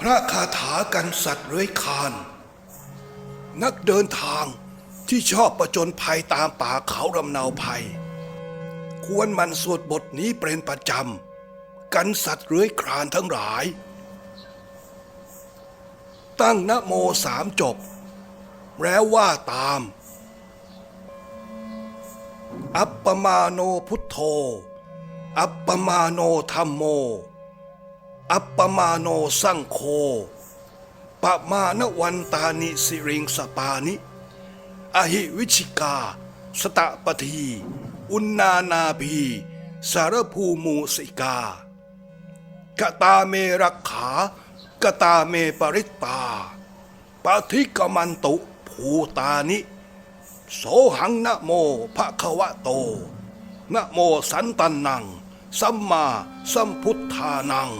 พระคาถากันสัตว์เลื้อยคาน นักเดินทางที่ชอบประจนภัยตามป่าเขาลำเนาภัย ควรมันสวดบทนี้เป็นประจำ กันสัตว์เลื้อยคลานทั้งหลาย ตั้งนะโมสามจบ แล้วว่าตาม อัปปมาโนพุทโธ อัปปมาโนธรรมโม อัปปมาโนสังโฆปะมาณวันตานิสิริงสปานิ อหิวิชิกา สตะปที อุณนานาภีสารภูมูสิกากตาเมรักขากตาเมปริตตาปฏิกมันตุภูตานิ โสหังนะโมภะคะวะโตนะโมสันตันนัง สัมมาสัมพุทธานัง